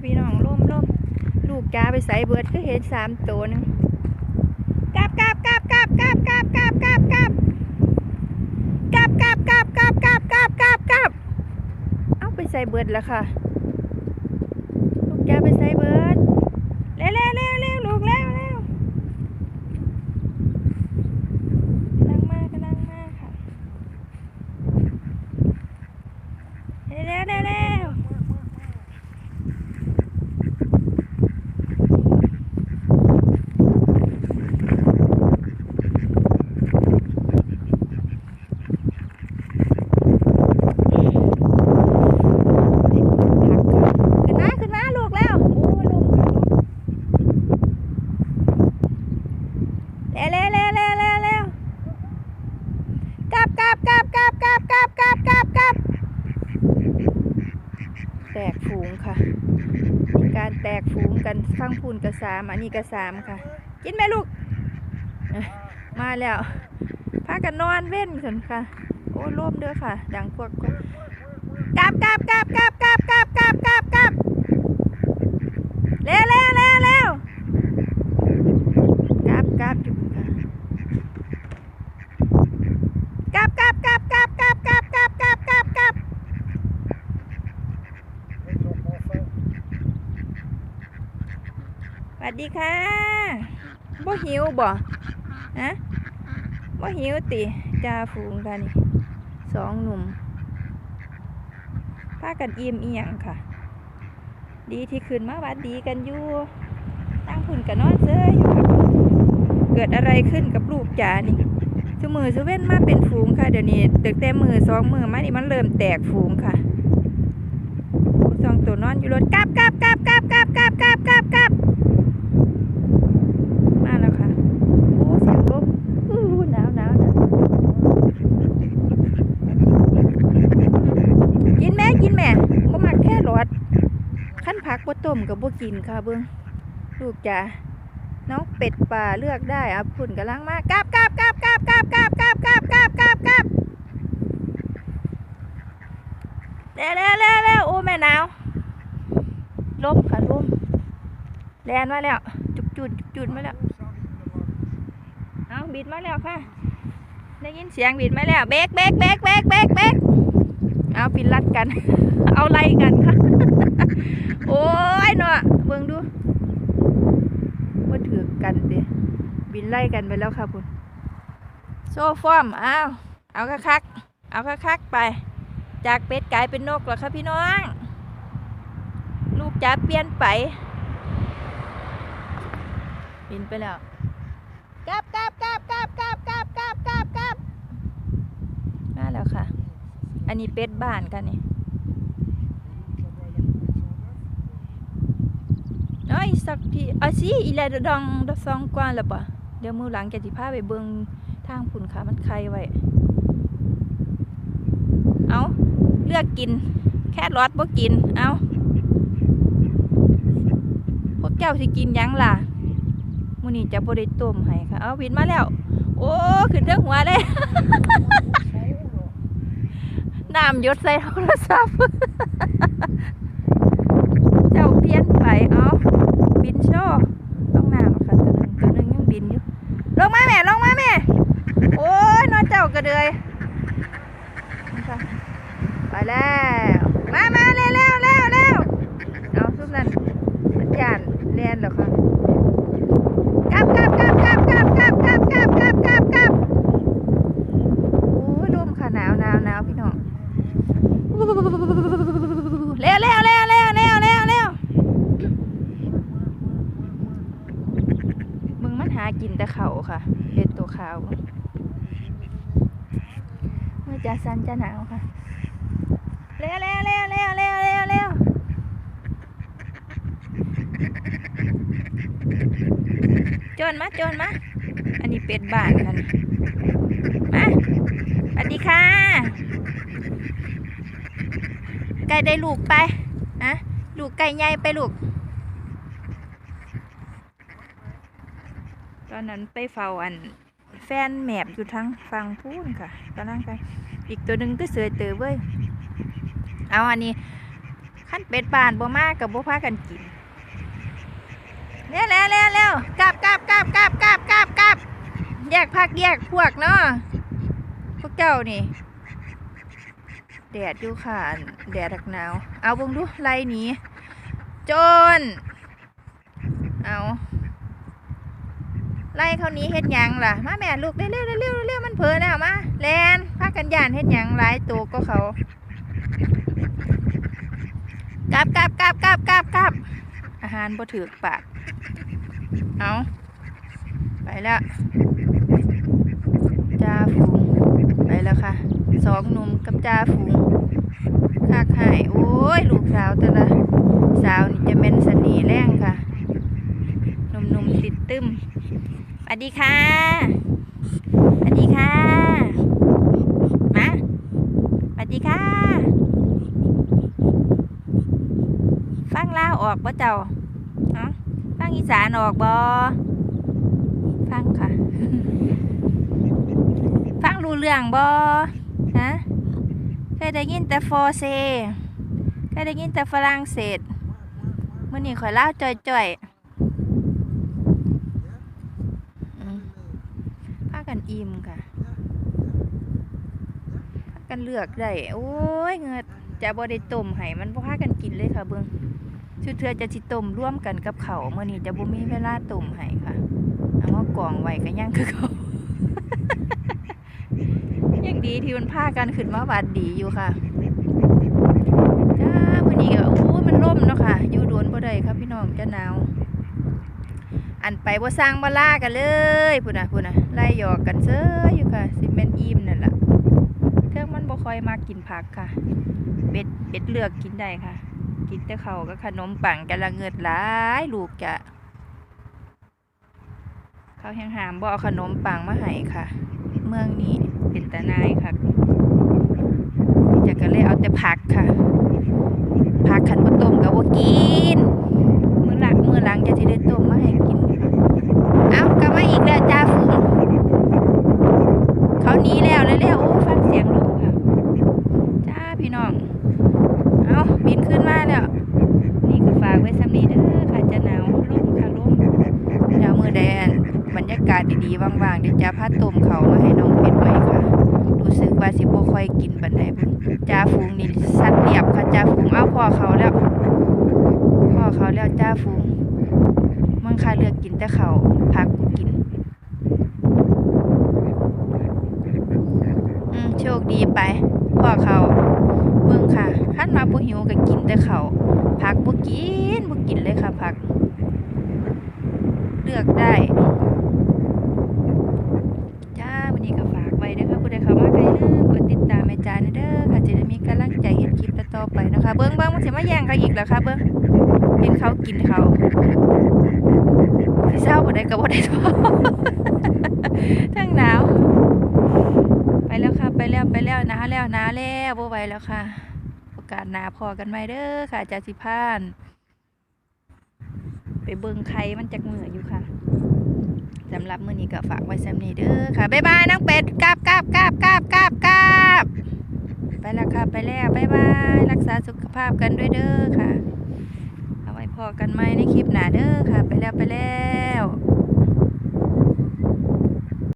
ค่ะพี่น้องล่มล่มลูกจ้าไปใส่เบิดก็เห็นสามตัวนึงกลับกลับกลับกลับกลับกลับกลับกลับกลับกลับกลับกลับกลับกลับกลับกลับกลับเอาไปใส่เบิดแล้วค่ะ ลูกจ้าไปใส่เบิด สามอันนี้ก็สามค่ะ กินไหมลูก มาแล้วพากันนอนเว้นสันค่ะ โอ้ร่มด้วยค่ะ ดังพวกกราบกับกับกับกับกับ ดีค่ะบ่หิวบ่ฮะบ่หิวติจ่าฝูงกันนี่สองหนุ่มพากันอิ่มเอียงค่ะ ดีที่ขึ้นมาวัดดีกันอยู่ ตั้งพุ่นกันนอนเซยค่ะเกิดอะไรขึ้นกับลูกจ่านี่สมือสเว้นมาเป็นฝูงค่ะ เดี๋ยวนี้ตึกแต่มือสองมือมานี่มันเริ่มแตกฝูงค่ะสองตัวนอนอยู่รถกลับกลับกลับกลับกลับกลับกลับกลับกลับ มาแล้วค่ะ โอ้เสียงลมอู้หนาวหนาวหนาวกินแม่กินแม่บ่มักแค่รส ขั้นผักบ่ต้มกับบ่กินค่ะเบิ่งลูกจ๋าน้องเป็ดป่าเลือกได้อะพุ่นกำลังมากราบกราบกราบกราบกราบกราบกราบกราบกราบกราบกราบเร็วเร็วเร็วเร็วโอ้แม่หนาวลมค่ะลมแลนมาแล้ว จุดจุดจุดมาแล้วเอาบิดมาแล้วค่ะ ได้ยินเสียงบิดมาแล้วเบกเบกเบกเบกเบกเบกเอาปินลัดกัน เอาไล่กันค่ะ โอ้ยเนาะเบิ่งดูว่าถือกันเด้ บินไล่กันไปแล้วค่ะคุณโซ่ฟอร์มเอาเอาคักๆเอาคักๆไป จากเป็ดกลายเป็นนกแล้วค่ะพี่น้อง ลูกจ๋าเปลี่ยนไป บินไปแล้วกลับกลับกลับกลับกลับกลับกลับกลับกลับมาแล้วค่ะ อันนี้เป็ดบ้านกันนี่เอ้ยสักทีอะสิอีแลดองดซองกว่าแล้วปะ เดี๋ยวมือหลังจะสิพาไปเบิงทางผุนขามันใครไว้ เอาเลือกกิน แค่รอดบ่กิน เอาพวกเจ้าสิกินยังล่ะมื้อนี้จะบ่ได้ต้มให้ค่ะ เอาวินมาแล้ว โอ้ขึ้นเรื่องหัวเลยน้ำยดใส่โทรศัพท์เจ้าเพี้ยนไป เอาบินโชว์ต้องน้ำค่ะตัวหนึงตัวหนึงยังบินอยู่ ลงมาแม่ลงมาแม่ โอ้ยนอนเจ้ากระเดยนี่ค่ะไปแล้ว มามาเร็วเร็วเร็วเร็วเอาซุปนั่นมันยานเรียนหรอคะกลับกลับกลับกลับกลับกลับกลับกลับกลับกลับกลับโอ้ยลมค่ะหนาวหนาวหนาวพี่น้องเร็วเร็วเร็วเร็วเร็วเร็วเร็วมึงมันหากินแต่เขาค่ะเห็ดตัวขาวเมื่อ จะสันจะหนาวค่ะ เร็วเร็วเร็วเร็วเร็วเร็วเร็วจนมาจนมา อันนี้เป็ดบ้านค่ะนี่มาสวัสดีค่ะไก่ได้ลูกไปอะลูกไก่ใหญ่ไปลูก ตอนนั้นไปเฝ้าอันแฟนแมบอยู่ทั้งฟังพูนค่ะกำลังไป อีกตัวหนึ่งก็เสือเตอเว้ยเอาอันนี้ขั้นเป็ดป่านบ่มากกับบ่พากันกินเร็วเร็วเร็วเร็วกลับกลับกลับกลับกลับกลับกลับแยกพักแยกพวกเนาะพวกเจ้านี่แดดอยู่ค่ะแดดหักหนาว เอาบงดูไล่หนีจนเอา ไล่เขานี้เฮ็ดยังล่ะ มาแม่ลูกเร็วเร็วเร็วเร็วเร็วมันเผลอแล้วมาแลนพากันย่านเฮ็ดยังหลายตัวก็เขากลับกลับกลับกลับกลับกลับอาหารบ่ถือกปากเอาไปแล้วจ่าฝูงไปแล้วค่ะสองหนุ่มกับจ่าฝูงคากหายโอ้ยลูกสาวแต่ละสาวนี่จะเป็นสน่ห์แรงค่ะ ติดตึมสวัสดีค่ะสวัสดีค่ะมาสวัสดีค่ะ ฟังลาวออกบ่เจ้าเอ้าฟังอีสานออกบ่ฟังค่ะ ฟังรู้เรื่องบ่ฮะเคยได้ยินแต่ฟอเซเคยได้ยินแต่ฝรั่งเศสมื้อนี้ข่อยลาวจ่อยๆอืมพา กันอิ่มค่ะพากันเลือกได้โอ้ยเงือจะบ่ได้ต้มให้มันบ่พากันกินเลยค่ะเบิ่งชุดเทื่อจะสิต้มร่วมกันกับเขาวมื้อนี้จะบ่มีเวลาต้มให้ค่ะเอามากองไว้ก็ยังคือเขายังดีที่มันพากันขึ้นมาบาดดีอยู่ค่ะจ้ามื้อนี้ก็โอ้มันร่มเนาะค่ะ อยู่โดนบ่ได้ครับพี่น้องจะหนาว อันไปบ่สร้างบ่ล่ากันเลยพุ่นน่ะพุ่นน่ะไล่หยอกกันเซ้ออยู่ค่ะสิแม่นอิ่มนั่นแหละเครื่องมันบ่ค่อยมากินผักค่ะเป็ดเป็ดเลือกกินได้ค่ะ กินแต่ข้าวกับขนมปังจะละเงิดหลายลูกจะเขาแห้งหามบ่เอาขนมปังมาให้ค่ะ เมืองนี้เป็นตานายค่ะจะก็เลยเอาแต่ผักค่ะผักขันบ่ต้มก็บ่กิน อหลังมื้อหลังจะสิได้ต้มมาให้กินเอากลับมาอีกแล้วจ้าฟุ้งเขาหนี้แล้วเร็วๆโอ้ฟังเสียงลมค่ะจ้าพี่น้อง เอาบินขึ้นมาแล้วนี่ก็ฝากไว้สำนีเด้อค่ะจะหนาวลมค่ะลมเดี๋ยวมือแดนบรรยากาศดีๆว่างๆเดี๋ยวจะพาต้มเขามาให้น้องเป็ดไว้ค่ะ รู้สึกว่าสิบ่ค่อยกินบันไดพุ่นจ้าฟูงนี่สัตว์เรียบค่ะจ้าฟูงเอาพ่อเขาแล้วพ่อเขาแล้วจ้าฟูงมันค่าเลือกกิน แต่เขาพักกิน อืมโชคดีไปพ่อเขาเบิ่งค่ะคันมาบ่หิวก็กินแต่เขาวผักบ่กินบ่กินเลยค่ะผัก เลือกได้จ้าวันนี้ก็ฝากไว้ด้อค่ะผู้ใดข้ามาใกล้เด้อกดติดตามแม่จานเด้อค่ะจะได้มีกำลังใจเฮ็ดคลิปต่อไปนะคะ เบิ่งเบิ่งมันสิมาแย่งเขาอีกแล้วค่ะเบิ่งเห็นเขากินเขา บ่ได้ก็บ่ได้ท้อทั้งหนาว ไปแล้วค่ะ ไปแล้วไปแล้วหนาแล้วหนาแล้วบ่ไหวแล้วค่ะโอกาสหนาพอกันไหมเด้อค่ะจ่าสิพาน ไปเบิ่งไข่มันจักมืออยู่ค่ะสำหรับมื้อนี้ก็ฝากไว้สำนี้เด้อค่ะบ๊ายบายนางเป็ดกราบกราบกราบกราบกราบกราบไปแล้วค่ะไปแล้วบ๊ายบายรักษาสุขภาพกันด้วยเด้อค่ะ พอกันไหมในคลิปหน้าเด้อค่ะ ไปแล้วไปแล้ว